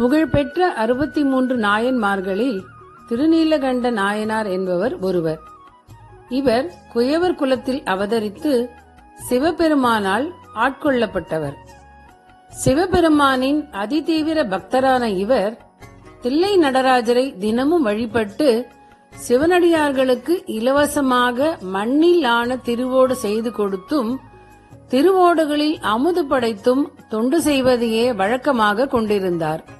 புகழ்பெற்ற அறுபத்தி மூன்று நாயன்மார்களில் திருநீலகண்ட நாயனார் என்பவர் ஒருவர். இவர் குயவர் குலத்தில் அவதரித்து சிவபெருமானால் ஆட்கொள்ளப்பட்டவர். சிவபெருமானின் அதிதீவிர பக்தரான இவர் தில்லை நடராஜரை தினமும் வழிபட்டு சிவனடியார்களுக்கு இலவசமாக மண்ணில் ஆன திருவோடு செய்து கொடுத்தும் திருவோடுகளில் அமுது படைத்தும் தொண்டு செய்வதையே வழக்கமாக கொண்டிருந்தார்.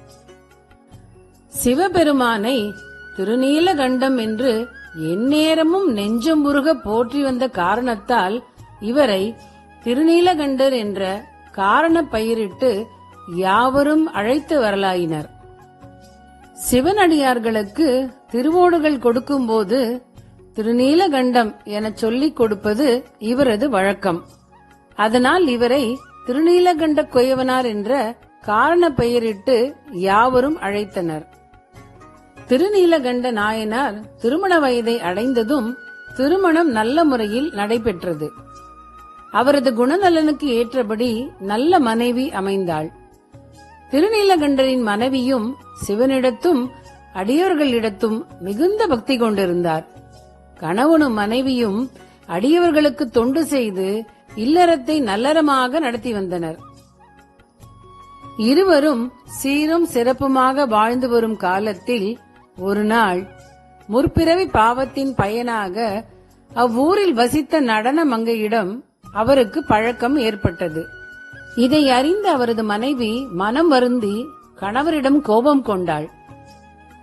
சிவபெருமானை திருநீலகண்டம் என்று எந்நேரமும் நெஞ்சம் முருக போற்றி வந்த காரணத்தால் இவரை திருநீலகண்டர் என்ற காரண பெயரிட்டு யாவரும் அழைத்து வரலாயினர். சிவனடியார்களுக்கு திருவோடுகள் கொடுக்கும்போது திருநீலகண்டம் என சொல்லிக் கொடுப்பது இவரது வழக்கம். அதனால் இவரை திருநீலகண்ட குயவனார் என்ற காரண பெயரிட்டு யாவரும் அழைத்தனர். திருநீலகண்ட நாயனார் திருமண வயதை அடைந்ததும் திருமணம் நல்ல முறையில் நடைபெற்றது. அவரது குணநலனுக்கு ஏற்றபடி நல்ல மனைவி அமைந்தாள். திருநீலகண்டரின் மனைவியும் சிவனிடத்தும் அடியவர்களிடத்தும் மிகுந்த பக்தி கொண்டிருந்தார். கணவனும் மனைவியும் அடியவர்களுக்கு தொண்டு செய்து இல்லறத்தை நல்லறமாக நடத்தி வந்தனர். இருவரும் சீரும் சிறப்புமாக வாழ்ந்து வரும் காலத்தில் ஒரு நாள் முற்பிறவி பாவத்தின் பயனாக அவ்வூரில் வசித்த நடன மங்கையிடம் அவருக்கு பழக்கம் ஏற்பட்டது. இதை அறிந்த அவரது மனைவி மனம் வருந்தி கணவரிடம் கோபம் கொண்டாள்.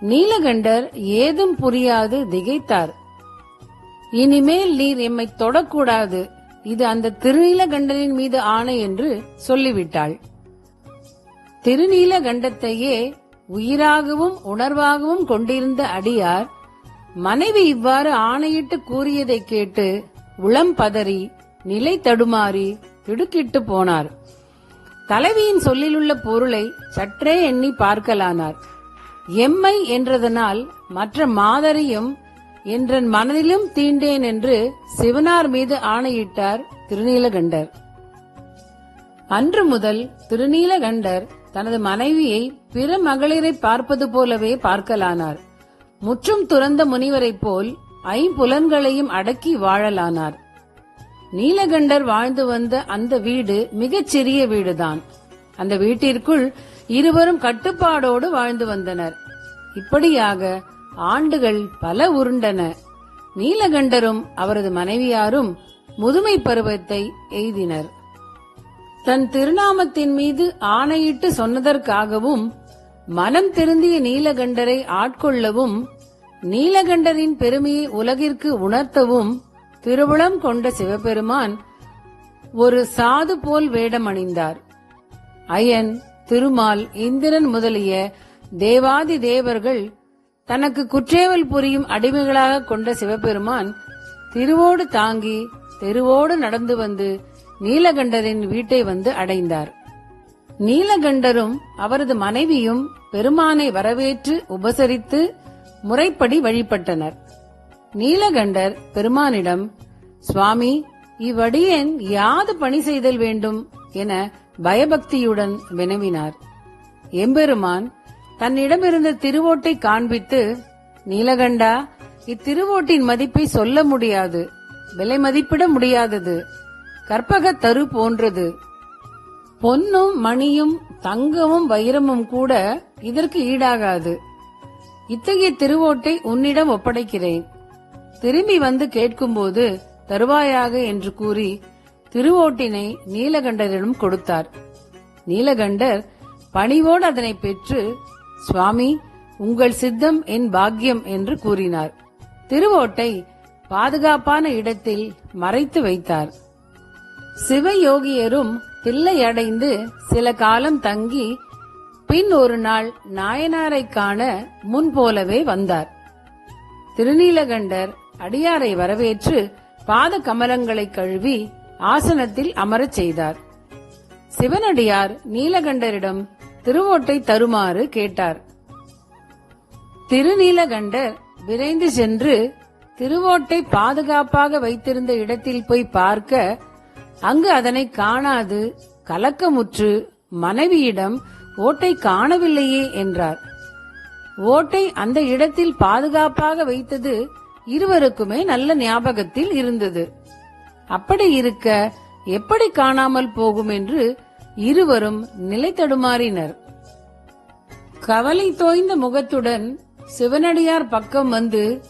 நீலகண்டர் ஏதும் புரியாது திகைத்தார். இனிமேல் நீர் எம்மை தொடக்கூடாது. இது அந்த திருநீலகண்டனின் மீது ஆணை என்று சொல்லிவிட்டாள். திருநீலகண்டத்தையே உயிராகவும் உணர்வாகவும் கொண்டிருந்த அடியார் மனைவி இவ்வாறு ஆணையிட்டு கூறியதை கேட்டு உளம் பதறி நிலை தடுமாறி திடுக்கிட்டு போனார். தலைவியின் சொல்லிலுள்ள பொருளை சற்றே எண்ணி பார்க்கலானார். எம்மை என்றதனால் மற்ற மாதரையும் என்றன் மனதிலும் தீண்டேன் என்று சிவனார் மீது ஆணையிட்டார் திருநீலகண்டர். அன்று முதல் திருநீலகண்டர் தனது மனைவியை பிற மகளிரை பார்ப்பது போலவே பார்க்கலானார். முற்றும் துறந்த முனிவரைப் போல் ஐம்புலன்களையும் அடக்கி வாழலானார். நீலகண்டர் வாழ்ந்து வந்த அந்த வீடு மிகச் சிறிய வீடுதான். அந்த வீட்டிற்குள் இருவரும் கட்டுப்பாடோடு வாழ்ந்து வந்தனர். இப்படியாக ஆண்டுகள் பல உருண்டன. நீலகண்டரும் அவரது மனைவியாரும் முதுமை பருவத்தை எய்தினர். தன் திருநாமத்தின் மீது ஆணையிட்டு சொன்னதற்காகவும் மனம் திருந்திய நீலகண்டரை ஆட்கொள்ளவும் நீலகண்டரின் பெருமையை உலகிற்கு உணர்த்தவும் திருவுளம் கொண்ட சிவபெருமான் ஒரு சாது போல் வேடம் அணிந்தார். அயன் திருமால் இந்திரன் முதலிய தேவாதி தேவர்கள் தனக்கு குற்றேவல் புரியும் அடிமைகளாக கொண்ட சிவபெருமான் திருவோடு தாங்கி தெருவோடு நடந்து வந்து நீலகண்டரின் வீட்டை வந்து அடைந்தார். நீலகண்டரும் அவரது மனைவியும் பெருமானை வரவேற்று உபசரித்து முறைப்படி வழிபட்டனர். நீலகண்டர் பெருமானிடம் சுவாமி இவ்வடியேன் யாது பணி செய்தல் வேண்டும்? என பயபக்தியுடன் வினவினார். எம்பெருமான் தன்னிடமிருந்த திருவோட்டை காண்பித்து நீலகண்டா இத்திருவோட்டின் மதிப்பை சொல்ல முடியாது. விலை மதிப்பிட முடியாதது. கற்பகத்தரு தரு போன்றது. பொன்னும் மணியும் தங்கமும் வைரமும் கூட இதற்கு ஈடாகாது. இத்தகைய திருவோட்டை உன்னிடம் ஒப்படைக்கிறேன். திரும்பி வந்து கேட்கும்போது தருவாயாக என்று கூறி திருவோட்டினை நீலகண்டரிடம் கொடுத்தார். நீலகண்டர் பணிவோடு அதனை பெற்று சுவாமி உங்கள் சித்தம் என் பாக்கியம் என்று கூறினார். திருவோட்டை பாதுகாப்பான இடத்தில் மறைத்து வைத்தார். சிவயோகியரும் தில்லை சில காலம் தங்கி பின் ஒரு நாள் நாயனாரை காண முன் போலவே வந்தார். திருநீலகண்டர் அடியாரை வரவேற்று பாத கமலங்களை கழுவி ஆசனத்தில் அமரச் செய்தார். சிவனடியார் நீலகண்டரிடம் திருவோட்டை தருமாறு கேட்டார். திருநீலகண்டர் விரைந்து சென்று திருவோட்டை பாதுகாப்பாக வைத்திருந்த இடத்தில் போய் பார்க்க அங்கு அதனை காணாது கலக்கமுற்று மனைவியிடம் ஓட்டை காணவில்லையே என்றார். ஓட்டை அந்த இடத்தில் பாதுகாப்பாக வைத்தது இருவருக்குமே நல்ல ஞாபகத்தில் இருந்தது. அப்படி இருக்க எப்படி காணாமல் போகும் என்று இருவரும் நிலை தடுமாறினர் கவலை தோய்ந்த முகத்துடன் சிவனடியார் பக்கம் வந்து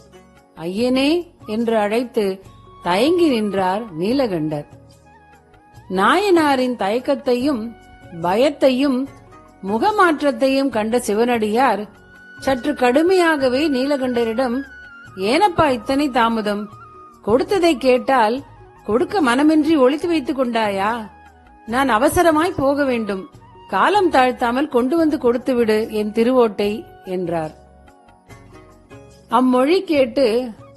ஐயனே என்று அழைத்து தயங்கி நின்றார் நீலகண்டர் நாயனாரின் தயக்கத்தையும் பயத்தையும் முகமாற்றத்தையும் கண்ட சிவனடியார் சற்று கடுமையாகவே நீலகண்டரிடம் ஏனப்பா இத்தனை தாமதம்? கொடுத்ததை கேட்டால் கொடுக்க மனமின்றி ஒளித்து வைத்துக் கொண்டாயா? நான் அவசரமாய் போக வேண்டும். காலம் தாழ்த்தாமல் கொண்டு வந்து கொடுத்துவிடு என் திருவோட்டை என்றார். அம்மொழி கேட்டு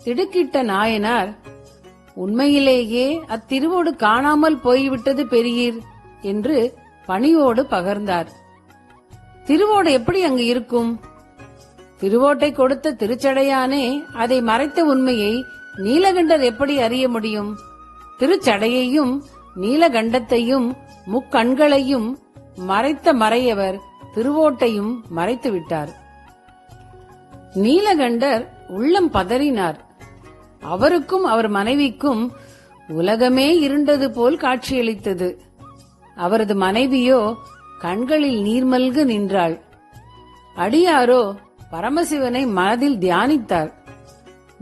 திடுக்கிட்ட நாயனார் உண்மையிலேயே அத்திருவோடு காணாமல் போய்விட்டது பெரியீர் என்று பணியோடு பகர்ந்தார். திருவோடு எப்படி அங்கு இருக்கும்? திருவோட்டை கொடுத்த திருச்சடையானே அதை மறைத்த உண்மையை நீலகண்டர் எப்படி அறிய முடியும்? திருச்சடையையும் நீலகண்டத்தையும் முக்கண்களையும் மறைத்த மறையவர் திருவோட்டையும் மறைத்து விட்டார் நீலகண்டர் உள்ளம் பதறினார். அவருக்கும் அவர் மனைவிக்கும் உலகமே இருண்டது போல் காட்சியளித்தது. அவரது மனைவியோ கண்களில் நீர்மல்கு நின்றாள். அடியாரோ பரமசிவனை மனதில் தியானித்தார்.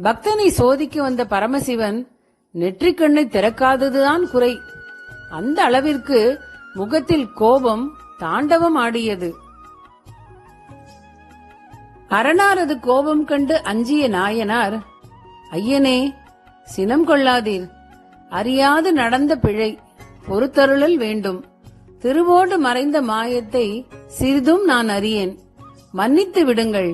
பக்தனை சோதிக்க வந்த பரமசிவன் நெற்றிக்கண்ணை திறக்காததுதான் குறை. அந்த அளவிற்கு முகத்தில் கோபம் தாண்டவம் ஆடியது. அரணாரது கோபம் கண்டு அஞ்சிய நாயனார் ஐயனே சினம் கொள்ளாதீர். அறியாது நடந்த பிழை பொறுத்தருளல் வேண்டும். திருவோடு மறைந்த மாயத்தை சிறிதும் நான் அறியேன். மன்னித்து விடுங்கள்.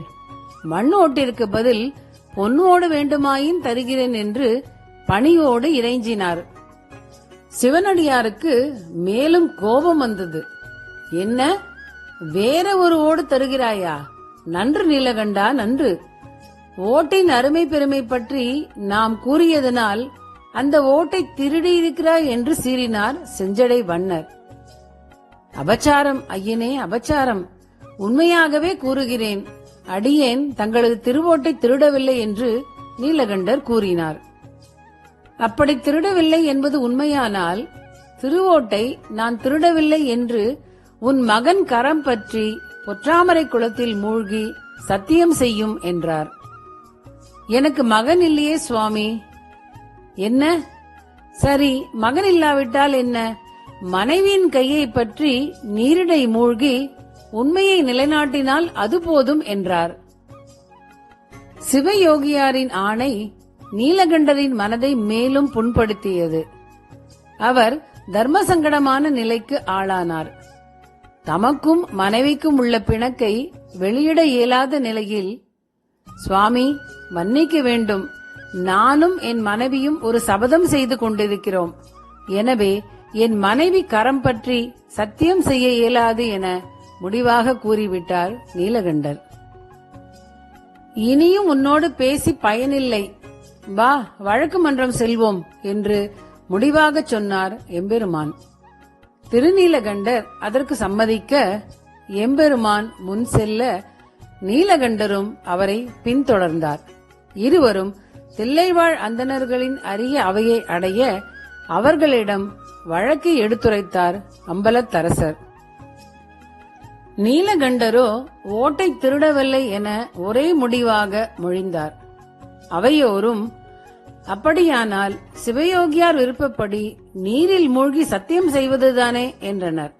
மண் ஓட்டிற்கு பதில் பொன்னோடு வேண்டுமாயின் தருகிறேன் என்று பணியோடு இறைஞ்சினார். சிவனடியாருக்கு மேலும் கோபம் வந்தது. என்ன? வேற ஒரு ஓடு தருகிறாயா? நன்று நீலகண்டா நன்று. ஓட்டின் அருமை பெருமை பற்றி நாம் கூறியதனால் அந்த ஓட்டை திருடி இருக்கிறாய் என்று சீறினார் செஞ்சடை வண்ணர். அபச்சாரம் ஐயனே அபச்சாரம். உண்மையாகவே கூறுகிறேன். அடியேன் தங்களது திருவோட்டை திருடவில்லை என்று நீலகண்டர் கூறினார். அப்படி திருடவில்லை என்பது உண்மையானால் திருவோட்டை நான் திருடவில்லை என்று உன் மகன் கரம் பற்றி பொற்றாமரை குளத்தில் மூழ்கி சத்தியம் செய்யும் என்றார். எனக்கு மகன் இல்லையே சுவாமி. என்ன? சரி மகன் இல்லாவிட்டால் என்ன? மனைவியின் கையை பற்றி நீரிடை மூழ்கி உண்மையை நிலைநாட்டினால் அது போதும் என்றார். சிவயோகியாரின் ஆணை நீலகண்டரின் மனதை மேலும் புண்படுத்தியது. அவர் தர்ம சங்கடமான நிலைக்கு ஆளானார். தமக்கும் மனைவிக்கும் உள்ள பிணக்கை வெளியிட இயலாத நிலையில் சுவாமி மன்னிக்க வேண்டும். நானும் என் மனைவியும் ஒரு சபதம் செய்து கொண்டிருக்கிறோம். எனவே என் மனைவி கரம் பற்றி சத்தியம் செய்ய இயலாது என முடிவாக கூறிவிட்டார் நீலகண்டர் இனியும் உன்னோடு பேசி பயனில்லை. வா வழக்கு மன்றம் செல்வோம் என்று முடிவாகச் சொன்னார் எம்பெருமான். திருநீலகண்டர் அதற்கு சம்மதிக்க எம்பெருமான் முன் செல்ல நீலகண்டரும் அவரை பின்தொடர்ந்தார். இருவரும் தில்லைவாழ் அந்தணர்களின் அரிய அவையை அடைய அவர்களிடம் வழக்கை எடுத்துரைத்தார் அம்பலத்தரசர். நீலகண்டரோ ஓட்டை திருடவில்லை என ஒரே முடிவாக மொழிந்தார். அவையோரும் அப்படியானால் சிவயோகியார் விருப்பப்படி நீரில் மூழ்கி சத்தியம் செய்வதுதானே? என்றனர்.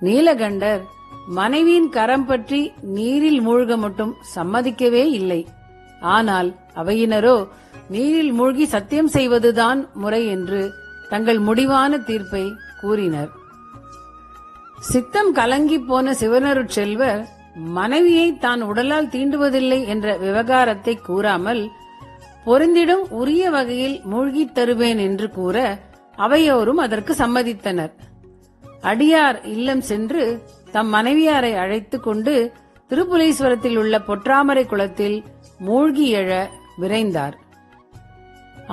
நீலகண்டர் மனைவியின் கரம் பற்றி நீரில் மூழ்க மட்டும் சம்மதிக்கவே இல்லை. ஆனால் அவையினரோ நீரில் மூழ்கி சத்தியம் செய்வதுதான் முறை என்று தங்கள் முடிவான தீர்ப்பை கூறினர். சித்தம் கலங்கி போன சிவனருட் செல்வர் மனைவியை தான் உடலால் தீண்டுவதில்லை என்ற விவகாரத்தை கூறாமல் பொருந்திடும் உரிய வகையில் மூழ்கித் தருவேன் என்று கூற அவையோரும் அதற்கு சம்மதித்தனர். அடியார் இல்லம் சென்று தம் மனைவியாரை அழைத்து கொண்டு திருப்புலீஸ்வரத்தில் உள்ள பொற்றாமரை குளத்தில் மூழ்கி எழ விரைந்தார்.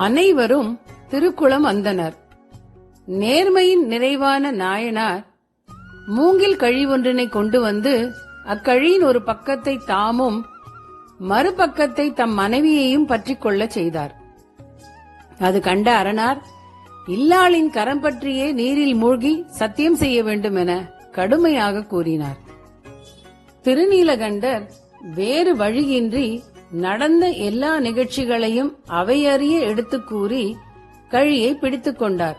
அனைவரும் திருக்குளம் வந்தனர் நேர்மையின் நிறைவான நாயனார் மூங்கில் கழி ஒன்றினை கொண்டு வந்து அக்கழியின் ஒரு பக்கத்தை தாமும் மறுபக்கத்தை தம் மனைவியையும் பற்றிக் கொள்ளச் செய்தார். அது கண்ட அரணார் இல்லாளின் கரம் பற்றியே நீரில் மூழ்கி சத்தியம் செய்ய வேண்டும் என கடுமையாக கூறினார். திருநீலகண்டர் வேறு வழியின்றி நடந்த எல்லா நிகழ்ச்சிகளையும் அவையறிய எடுத்து கூறி கழியை பிடித்துக் கொண்டார்.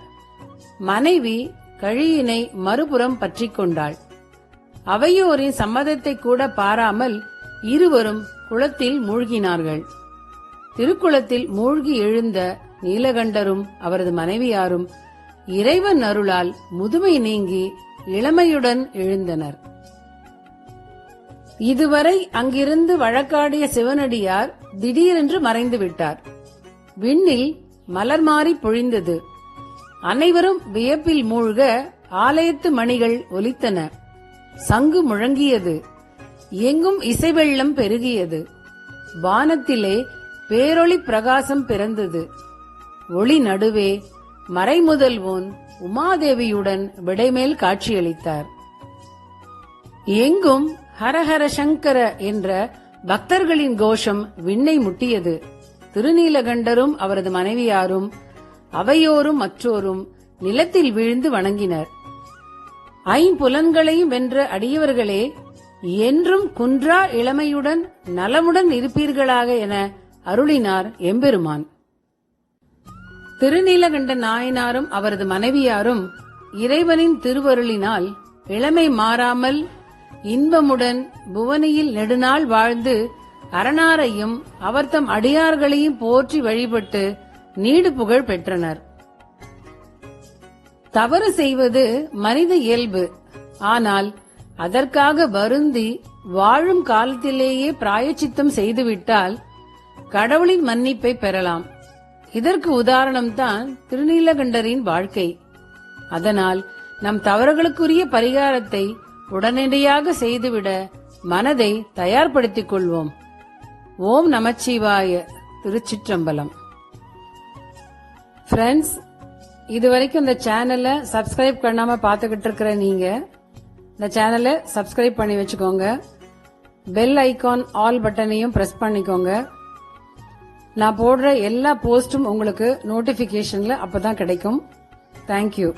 மனைவி கழியினை மறுபுறம் பற்றி கொண்டாள். அவையோரின் சம்மதத்தை கூட பாராமல் இருவரும் குளத்தில் மூழ்கினார்கள். திருக்குளத்தில் மூழ்கி எழுந்த நீலகண்டரும் அவரது மனைவியாரும் இறைவன் அருளால் முதுமை நீங்கி இளமையுடன் எழுந்தனர். இதுவரை அங்கிருந்து வழக்காடிய சிவனடியார் திடீரென்று மறைந்து விட்டார் விண்ணில் மலர் மாறி பொழிந்தது. அனைவரும் வியப்பில் மூழ்க ஆலயத்து மணிகள் ஒலித்தன. சங்கு முழங்கியது. எங்கும் இசை வெள்ளம் பெருகியது. வானத்திலே பேரொளி பிரகாசம் பிறந்தது. ஒளி நடுவே மறைமுதல்வோன் உமாதேவியுடன் விடைமேல் காட்சியளித்தார். எங்கும் ஹரஹர சங்கர என்ற பக்தர்களின் கோஷம் விண்ணை முட்டியது. திருநீலகண்டரும் அவரது மனைவியாரும் அவையோரும் மற்றோரும் நிலத்தில் வீழ்ந்து வணங்கினர். ஐம்புலன்களையும் வென்ற அடியவர்களே என்றும் குன்றா இளமையுடன் நலமுடன் இருப்பீர்களாக என அருளினார் எம்பெருமான். திருநீலகண்ட நாயனாரும் அவரது மனைவியாரும் இறைவனின் திருவருளினால் இளமை மாறாமல் இன்பமுடன் புவனியில் நெடுநாள் வாழ்ந்து அரணாரையும் அவர்தம் அடியார்களையும் போற்றி வழிபட்டு நீடு புகழ் பெற்றனர். தவறு செய்வது மனித இயல்பு. ஆனால் அதற்காக வருந்தி வாழும் காலத்திலேயே பிராயச்சித்தம் செய்துவிட்டால் கடவுளின் மன்னிப்பை பெறலாம். இதற்கு உதாரணம்தான் திருநீலகண்டரின் வாழ்க்கை. அதனால் நம் தவறுகளுக்குரிய பரிகாரத்தை உடனடியாக செய்துவிட மனதை தயார்படுத்திக் கொள்வோம். ஓம் நமச்சிவாய திருச்சிற்றம்பலம். ஃப்ரெண்ட்ஸ் இது வரைக்கும் இந்த சேனலை சப்ஸ்கிரைப் பண்ணாம பார்த்துக்கிட்டு இருக்கிற நீங்க இந்த சேனலை சப்ஸ்கிரைப் பண்ணி வச்சுக்கோங்க. பெல் ஐகான் ஆல் பட்டனையும் பிரஸ் பண்ணிக்கோங்க. நான் போடுற எல்லா போஸ்டும் உங்களுக்கு நோட்டிபிகேஷன்ல அப்பதான் கிடைக்கும். தேங்க்யூ